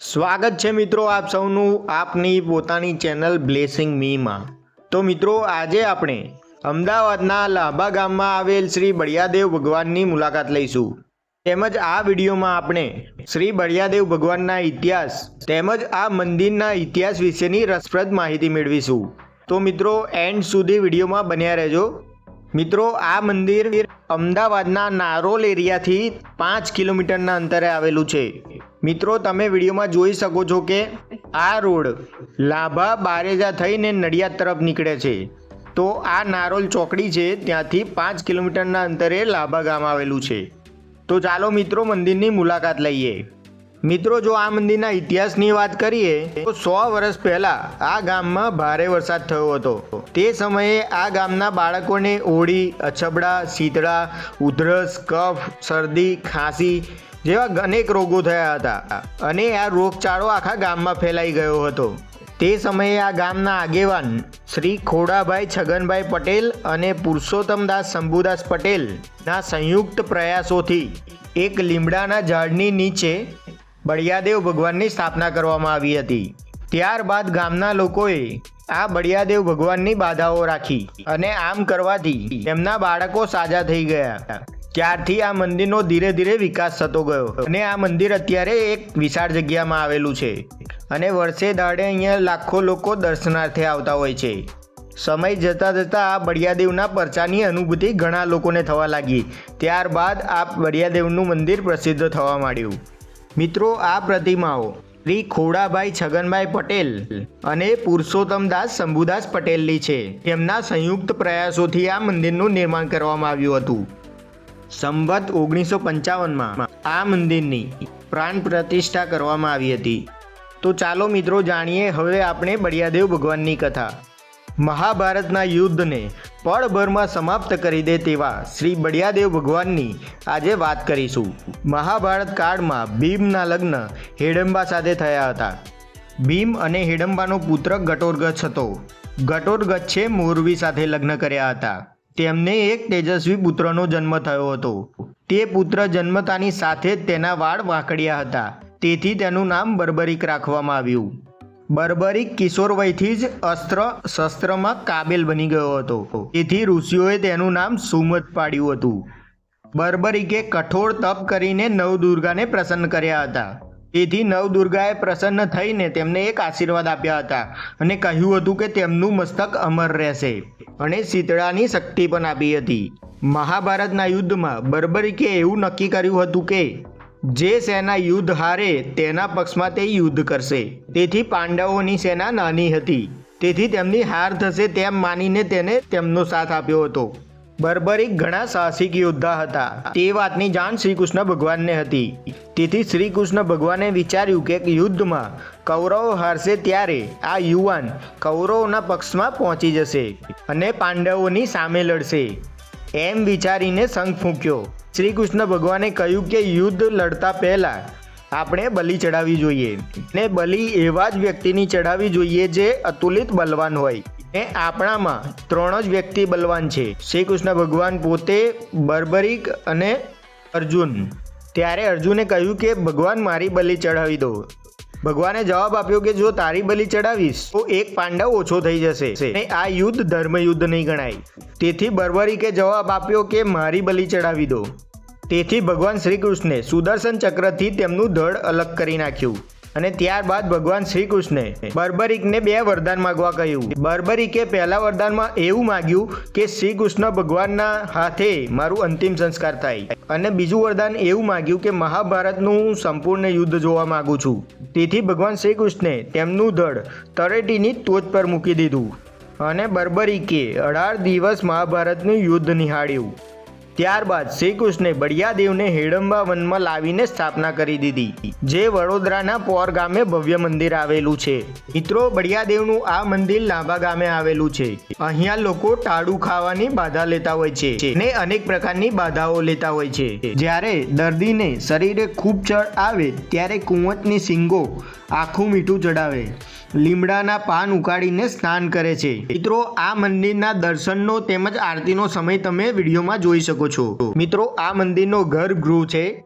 સ્વાગત છે મિત્રો આપ સૌનું આપની પોતાની ચેનલ બ્લેસિંગ મીમાં. તો મિત્રો, આજે આપણે અમદાવાદના લાંબા ગામમાં આવેલ શ્રી બળિયાદેવ ભગવાનની મુલાકાત લઈશું. તેમજ આ વિડીયોમાં આપણે શ્રી બળિયાદેવ ભગવાનના ઇતિહાસ તેમજ આ મંદિરના ઇતિહાસ વિશેની રસપ્રદ માહિતી મેળવીશું. તો મિત્રો એન્ડ સુધી વિડીયોમાં બન્યા રહેજો. મિત્રો, આ મંદિર અમદાવાદના નારોલ એરિયાથી પાંચ કિલોમીટરના અંતરે આવેલું છે. મિત્રો, તમે વિડીયોમાં જોઈ શકો છો કે આ રોડ લાભા બારેજા થઈને નડિયાદ તરફ નીકળે છે. તો આ નારોલ ચોકડી છે, ત્યાંથી પાંચ કિલોમીટરના અંતરે લાભા ગામ આવેલું છે. તો ચાલો મિત્રો, મંદિરની મુલાકાત લઈએ. મિત્રો, જો આ મંદિરના ઇતિહાસની વાત કરીએ, તો સો વર્ષ પહેલા આ ગામમાં ભારે વરસાદ થયો હતો. તે સમયે આ ગામના બાળકોને ઓળી અછબડા, શીતળા, ઉધરસ, કફ, શરદી, ખાંસી જેવા અનેક રોગો થયા હતા. અને આ રોગચાળો આખા ગામમાં ફેલાઈ ગયો હતો. તે સમયે આ ગામના આગેવાન શ્રી ખોડાભાઈ છગનભાઈ પટેલ અને પુરુષોત્તમદાસ શંભુદાસ પટેલના સંયુક્ત પ્રયાસોથી એક લીમડાના ઝાડની નીચે બળિયાદેવ ભગવાનની સ્થાપના કરવામાં આવી હતી. ત્યારબાદ ગામના લોકોએ આ બળિયાદેવ ભગવાનની બાધાઓ રાખી અને આમ કરવાથી તેમના બાળકો સાજા થઈ ગયા. ત્યારથી આ મંદિરનો ધીરે ધીરે વિકાસ થતો ગયો. અને આ મંદિર અત્યારે એક વિશાળ જગ્યામાં આવેલું છે. અને વર્ષે દાડે અહીંયા લાખો લોકો દર્શનાર્થે આવતા હોય છે. સમય જતાં જતાં આ બળિયાદેવના પરચાની અનુભૂતિ ઘણા લોકોને થવા લાગી. ત્યારબાદ આ બળિયાદેવનું મંદિર પ્રસિદ્ધ થવા માંડ્યું. મિત્રો, આ પ્રતિમાઓ શ્રી ખોડાભાઈ છગનભાઈ પટેલ અને પુરુષોત્તમદાસ શંભુદાસ પટેલની છે. તેમના સંયુક્ત પ્રયાસોથી આ મંદિરનું નિર્માણ કરવામાં આવ્યું હતું. સંવત ઓગણીસો પંચાવનમાં આ મંદિરની પ્રાણ પ્રતિષ્ઠા કરવામાં આવી હતી. તો ચાલો મિત્રો જાણીએ, હવે આપણે બળિયાદેવ ભગવાનની કથા. મહાભારતના યુદ્ધને પળભરમાં સમાપ્ત કરી દે તેવા શ્રી બળિયાદેવ ભગવાનની આજે વાત કરીશું. મહાભારત કાળમાં ભીમના લગ્ન હેડંબા સાથે થયા હતા. ભીમ અને હેડંબાનો પુત્ર ઘટોરગચ્છ હતો. ઘટોરગચ્છે મોરવી સાથે લગ્ન કર્યા હતા. તેમને એક તેજસ્વી પુત્રનો જન્મ થયો હતો. તે પુત્ર જન્મતાની સાથે જ તેના વાળ વાંકડ્યા હતા. તેથી તેનું નામ બર્બરિક રાખવામાં આવ્યું. બર્બરિક કિશોરવયથી જ અસ્ત્ર શસ્ત્રમાં કાબેલ બની ગયો હતો. તેથી ઋષિઓએ તેનું નામ સુમત પાડ્યું હતું. બર્બરિકે કઠોર તપ કરીને નવદુર્ગાને પ્રસન્ન કર્યા હતા. તેથી નવદુર્ગાએ પ્રસન્ન થઈને તેમને એક આશીર્વાદ આપ્યા હતા અને કહ્યું હતું કે તેમનું મસ્તક અમર રહેશે. અને શીતળાની શક્તિ પણ આપી હતી. મહાભારતના યુદ્ધમાં બર્બરિકે એવું નક્કી કર્યું હતું કે, જે સેના યુદ્ધ હારે તેના પક્ષમાં તે યુદ્ધ કરશે. તેથી પાંડવોની સેના નાની હતી. તેથી તેમની હાર થશે તેમ માનીને તેને તેમનો સાથ આપ્યો હતો. બર્બરિક ઘણા સાહસિક યોદ્ધા હતા. તે વાતની જાણ શ્રી કૃષ્ણ ભગવાનને હતી. તેથી શ્રી કૃષ્ણ ભગવાને વિચાર્યું કે યુદ્ધમાં કૌરવો હારશે ત્યારે આ યુવાન કૌરવોના પક્ષમાં પહોંચી જશે અને પાંડવોની સામે લડશે. એમ વિચારીને શંખ ફૂંક્યો. શ્રી કૃષ્ણ ભગવાને કહ્યું કે યુદ્ધ લડતા પહેલાં આપણે બલિ ચડાવવી જોઈએ. ને બલિ એવા જ વ્યક્તિની ચડાવવી જોઈએ જે અતુલિત બલવાન હોય. ને આપણામાં ત્રણ જ વ્યક્તિ બલવાન છે. શ્રી કૃષ્ણ ભગવાન પોતે, બર્બરિક અને અર્જુન. ત્યારે અર્જુને કહ્યું કે, ભગવાન, મારી બલિ ચડાવી દો. ભગવાને જવાબ આપ્યો કે, જો તારી બલિ ચડાવીશ તો એક પાંડવ ઓછો થઈ જશે. ને આ યુદ્ધ ધર્મયુદ્ધ નહીં ગણાય. તેથી બર્બરિકે જવાબ આપ્યો કે, મારી બલિ ચડાવી દો. તેથી ભગવાન શ્રી કૃષ્ણે સુદર્શન ચક્રથી તેમનું ધડ અલગ કરી નાખ્યું. અને ત્યારબાદ ભગવાન શ્રી કૃષ્ણે બર્બરિકને બે વરદાન માગવા કહ્યું. બર્બરિકે પહેલા વરદાનમાં એવું માગ્યું કે શ્રી કૃષ્ણ ભગવાનના હાથે મારું અંતિમ સંસ્કાર થાય. અને બીજું વરદાન એવું માગ્યું કે મહાભારતનું હું સંપૂર્ણ યુદ્ધ જોવા માગું છું. તેથી ભગવાન શ્રી કૃષ્ણે તેમનું ધડ તળેટીની ટોચ પર મૂકી દીધું. અને બર્બરિકે અઢાર દિવસ મહાભારતનું યુદ્ધ નિહાળ્યું. ત્યારબાદ શ્રી કૃષ્ણે બળિયાદેવને હેડંબા વનમાં લાવીને સ્થાપના કરી દીધી, જે વડોદરાના પોર ગામે ભવ્ય મંદિર આવેલું છે. મિત્રો, બળિયાદેવનું આ મંદિર લાંબા ગામે આવેલું છે. અહીંયા લોકો ટાળું ખાવાની બાધા લેતા હોય છે ને અનેક પ્રકારની બાધાઓ લેતા હોય છે. જ્યારે દર્દીને શરીરે ખૂબ ચડ આવે, ત્યારે કુંવતની સિંગો આખું મીઠું ચડાવે, લીમડાના પાન ઉકાળીને સ્નાન કરે છે. મિત્રો, આ મંદિરના દર્શનનો તેમજ આરતીનો સમય તમે વિડીયોમાં જોઈ શકો છો મિત્રો, આ મંદિરનો ગર્ભગૃહ છે.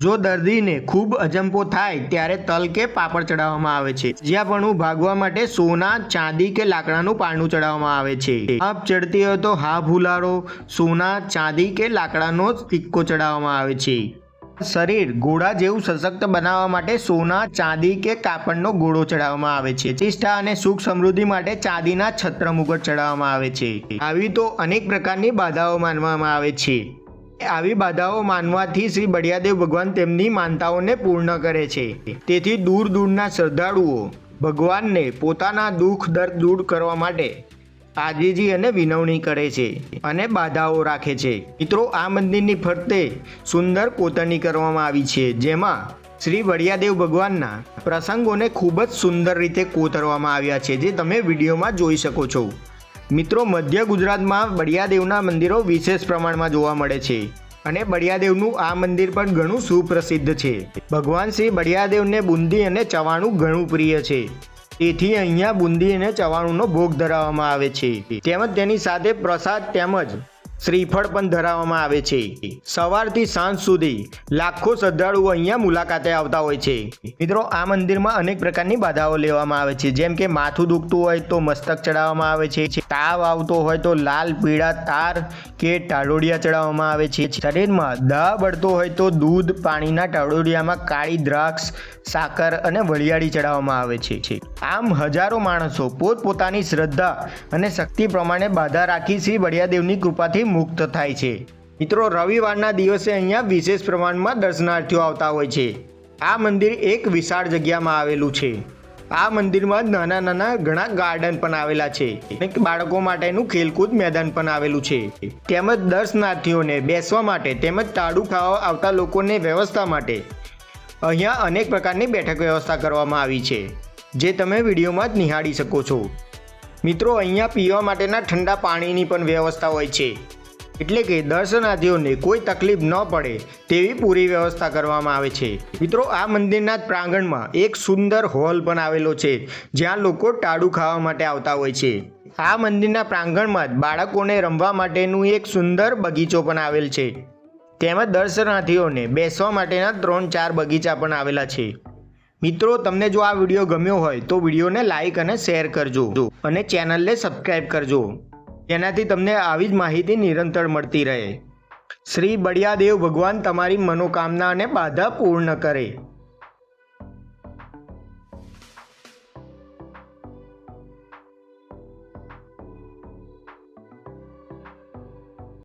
જો દર્દીને ખૂબ અજંપો થાય, ત્યારે તલ કે પાપડ ચડાવવામાં આવે છે. જ્યાં પણ ભાગવા માટે સોના, ચાંદી કે લાકડાનું પારણું ચડાવવામાં આવે છે. આપ ચડતી હોય તો હા ભૂલાડો સોના, ચાંદી કે લાકડાનો સિક્કો ચડાવવામાં આવે છે. શરીર ઘોડા જેવું સશક્ત બનાવવા માટે સોના, ચાંદી કે કાપડનો ઘોડો ચડાવવામાં આવે છે. ચિષ્ઠા અને સુખ સમૃદ્ધિ માટે ચાંદીના છત્ર મુગટ ચડાવવામાં આવે છે. આવી તો અનેક પ્રકારની બાધાઓ માનવામાં આવે છે. આવી બાધાઓ માનવાથી શ્રી બળિયાદેવ ભગવાન તેમની માનતાઓને પૂર્ણ કરે છે. તેથી દૂર દૂરના શ્રદ્ધાળુઓ ભગવાનને પોતાના દુઃખ દર્દ દૂર કરવા માટે આજીજી અને વિનવણી કરે છે અને બાધાઓ રાખે છે. મિત્રો, આ મંદિરની ફરતે સુંદર કોતરણી કરવામાં આવી છે, જેમાં શ્રી વડિયાદેવ ભગવાનના પ્રસંગોને ખૂબ જ સુંદર રીતે કોતરવામાં આવ્યા છે, જે તમે વિડીયોમાં જોઈ શકો છો. મિત્રો, મધ્ય ગુજરાતમાં બળિયાદેવના મંદિરો વિશેષ પ્રમાણમાં જોવા મળે છે અને બળિયાદેવનું આ મંદિર પણ ઘણું સુપ્રસિદ્ધ છે. ભગવાન શ્રી બળિયાદેવને બુંદી અને ચવાણું ઘણું પ્રિય છે. તેથી અહીંયા બુંદી અને ચવાણુંનો ભોગ ધરાવવામાં આવે છે. તેમજ તેની સાથે પ્રસાદ તેમજ શ્રીફળ પણ ધરાવવામાં આવે છે. સવારથી સાંજ સુધી લાખો શ્રદ્ધાળુઓ અહીંયા મુલાકાતે આવતા હોય છે. મિત્રો, આ મંદિરમાં અનેક પ્રકારની બાધાઓ લેવામાં આવે છે. જેમ કે માથું દુખતું હોય તો મસ્તક ચડાવવામાં આવે છે. તાવ આવતો હોય તો લાલ, પીળા તાર કે ટાળોડિયા ચડાવવામાં આવે છે. શરીરમાં દાહ બળતો હોય તો દૂધ, પાણીના ટાળોડિયામાં કાળી દ્રાક્ષ, સાકર અને વરિયાળી ચડાવવામાં આવે છે. આમ હજારો માણસો પોતપોતાની શ્રદ્ધા અને શક્તિ પ્રમાણે બાધા રાખી શ્રી બળિયાદેવની કૃપાથી મુક્ત થાય છે. મિત્રો, રવિવારના દિવસે અહીંયા વિશેષ પ્રમાણમાં દર્શનાર્થીઓ આવતા હોય છે. આ મંદિર એક વિશાળ જગ્યામાં આવેલું છે. આ મંદિરમાં નાના નાના ઘણા ગાર્ડન પણ આવેલા છે. બાળકો માટેનું ખેલકૂદ મેદાન પણ આવેલું છે. તેમજ દર્શનાર્થીઓને બેસવા માટે તેમજ તાડું ખાવા આવતા લોકોને વ્યવસ્થા માટે અહીંયા અનેક પ્રકારની બેઠક વ્યવસ્થા કરવામાં આવી છે, જે તમે વિડીયોમાં જ નિહાળી શકો છો. મિત્રો, અહીંયા પીવા માટેના ઠંડા પાણીની પણ વ્યવસ્થા હોય છે. એટલે કે દર્શનાર્થીઓને કોઈ તકલીફ ન પડે તેવી પૂરી વ્યવસ્થા કરવામાં આવે છે. મિત્રો, આ મંદિરના જ પ્રાંગણમાં એક સુંદર હોલ પણ આવેલો છે, જ્યાં લોકો ટાળું ખાવા માટે આવતા હોય છે. આ મંદિરના પ્રાંગણમાં જ બાળકોને રમવા માટેનું એક સુંદર બગીચો પણ આવેલ છે. તેમજ દર્શનાર્થીઓને બેસવા માટેના ત્રણ ચાર બગીચા પણ આવેલા છે. મિત્રો, તમને જો આ વીડિયો ગમ્યો હોય તો વિડીયોને લાઇક અને શેર કરજો અને ચેનલને સબસ્ક્રાઈબ કરજો. જેનાથી તમને આવી જ માહિતી નિરંતર મળતી રહે. શ્રી બળિયાદેવ ભગવાન તમારી મનોકામના અને બાધા પૂર્ણ કરે.